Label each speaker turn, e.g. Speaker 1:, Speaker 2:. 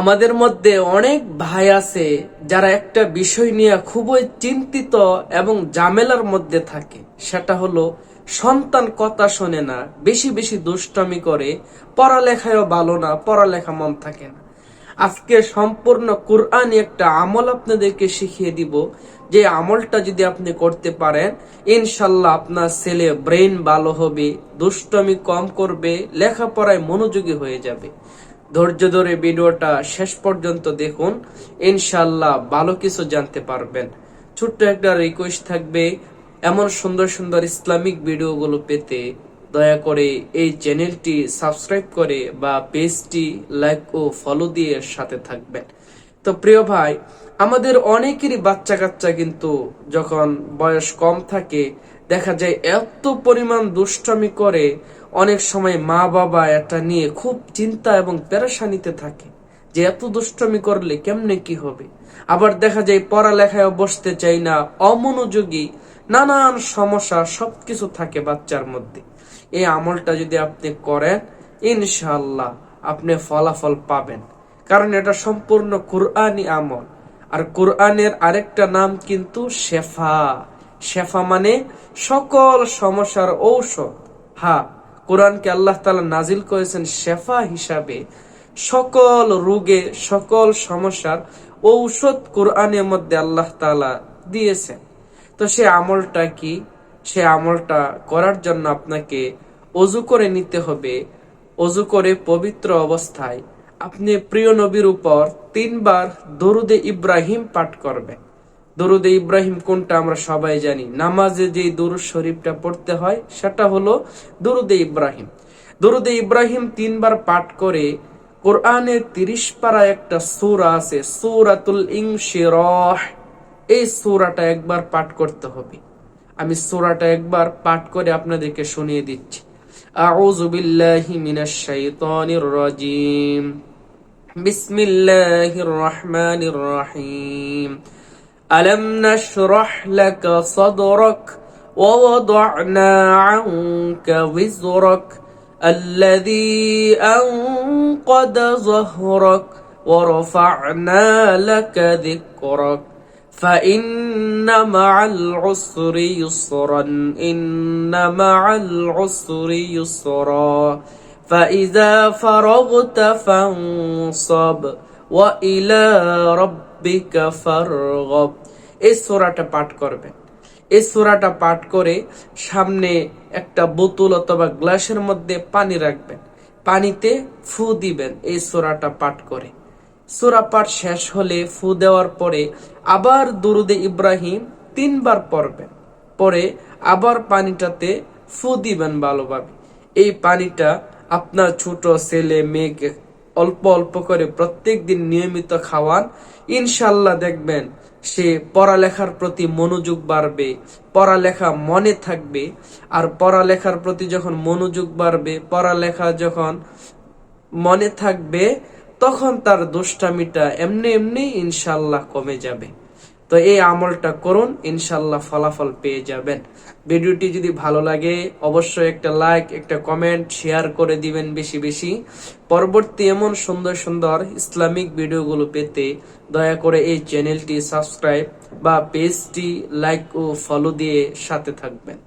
Speaker 1: আমাদের মধ্যে অনেক ভাই আছে যারা একটা বিষয় নিয়ে খুবই চিন্তিত এবং জামেলার মধ্যে থাকে। সেটা হলো, সন্তান কথা শোনে না, বেশি বেশি দুষ্টামি করে, পড়ালেখায়ও ভালো না, পড়ালেখা মন থাকে না। আজকে সম্পূর্ণ কোরআনি একটা আমল আপনাদেরকে শিখিয়ে দিব যে আমলটা যদি আপনি করতে পারেন, ইনশাল্লাহ আপনার ছেলে ব্রেন ভালো হবে, দুষ্টমি কম করবে, লেখাপড়ায় মনোযোগী হয়ে যাবে। ধৈর্য ধরে ভিডিওটা শেষ পর্যন্ত দেখুন। ইনশাল্লাহ ভালো কিছু জানতে পারবেন। ছোট্ট একটা রিকোয়েস্ট থাকবে, এমন সুন্দর সুন্দর ইসলামিক ভিডিওগুলো পেতে দয়া করে এই চ্যানেলটি সাবস্ক্রাইব করে বা পেজটি লাইক ও ফলো দিয়ে সাথে থাকবেন। তো প্রিয় ভাই, আমাদের অনেকেরই বাচ্চা কাচ্চা কিন্তু যখন বয়স কম থাকে, দেখা যায় এত পরিমাণ দুষ্টামি করে, অনেক সময় মা বাবা এটা নিয়ে খুব চিন্তা এবং পেরেশানিতে থাকে যে এত দুষ্টমি করলে কেমনে কি হবে। আবার দেখা যায় পড়ালেখায় বসতে চাই না, অমনোযোগী, নানান সমস্যা সবকিছু থাকে বাচ্চার মধ্যে। এই আমলটা যদি আপনি করেন ইনশাল্লাহ আপনি ফলাফল পাবেন। কারণ এটা সম্পূর্ণ কোরআনি আমল। আর কোরআনের আরেকটা নাম কিন্তু শেফা। শেফা মানে সকল সমস্যার ঔষধ। হ্যাঁ কোরআনকে আল্লাহ তালা নাজিল করেছেন শেফা হিসাবে। সকল রোগে, সকল সমস্যার ঔষধ কোরআনের মধ্যে আল্লাহ তালা দিয়েছেন। তো সে আমলটা কি? সে আমলটা করার জন্য আপনাকে অজু করে নিতে হবে। অজু করে পবিত্র অবস্থায় আপনি প্রিয় নবীর উপর তিনবার দরুদে ইব্রাহিম পাঠ করবেন দরুদে ইব্রাহিম কোনটা আমরা সবাই জানি। নামাজে যে দরুদ শরীফটা পড়তে হয়, সেটা হলো দরুদে ইব্রাহিম। দরুদে ইব্রাহিম তিনবার পাঠ করে কোরআনের তিরিশ পারা একটা সূরা আছে, সূরাতুল ইনশিরাহ। এই সূরাটা একবার পাঠ করতে হবে। আমি সূরাটা একবার পাঠ করে আপনাদেরকে শুনিয়ে দিচ্ছি। আউযু বিল্লাহি মিনাশ শাইতানির রাজিম। بسم الله الرحمن الرحيم. ألم نشرح لك صدرك ووضعنا عنك وزرك الذي أنقد ظهرك ورفعنا لك ذكرك. فإن مع العسر يسرا إن مع العسر يسرا. فإذا فرغت فانصب وإلى ربك فارغب এই সোরাটা পাঠ করবেন এই সোরাটা পাঠ করে সামনে একটা বোতল অথবা গ্লাসের মধ্যে পানি রাখবেন পানিতে ফু দিবেন এই সোরাটা পাঠ করে সোরা পাঠ শেষ হলে ফু দেওয়ার পরে আবার দুরুদে ইব্রাহিম তিনবার পড়বেন পরে আবার পানিটাতে ফু দিবেন ভালোভাবে এই পানিটা আপনার ছোট ছেলে, মেয়েকে অল্প অল্প করে প্রত্যেক দিন নিয়মিত খাওয়ান। ইনশাল্লাহ দেখবেন সে পড়ালেখার প্রতি মনোযোগ বাড়বে, পড়ালেখা মনে থাকবে। আর পড়ালেখার প্রতি যখন মনোযোগ বাড়বে, পড়ালেখা যখন মনে থাকবে, তখন তার দুষ্টামিটা এমনি এমনি ইনশাল্লাহ কমে যাবে। তো এই আমলটা করুন, ইনশাল্লাহ ফলাফল পেয়ে যাবেন। ভিডিওটি যদি ভালো লাগে, অবশ্যই একটা লাইক একটা কমেন্ট শেয়ার করে দিবেন বেশি বেশি। পরবর্তী এমন সুন্দর সুন্দর ইসলামিক ভিডিওগুলো পেতে দয়া করে এই চ্যানেলটি সাবস্ক্রাইব বা পেজটি লাইক ও ফলো দিয়ে সাথে থাকবেন।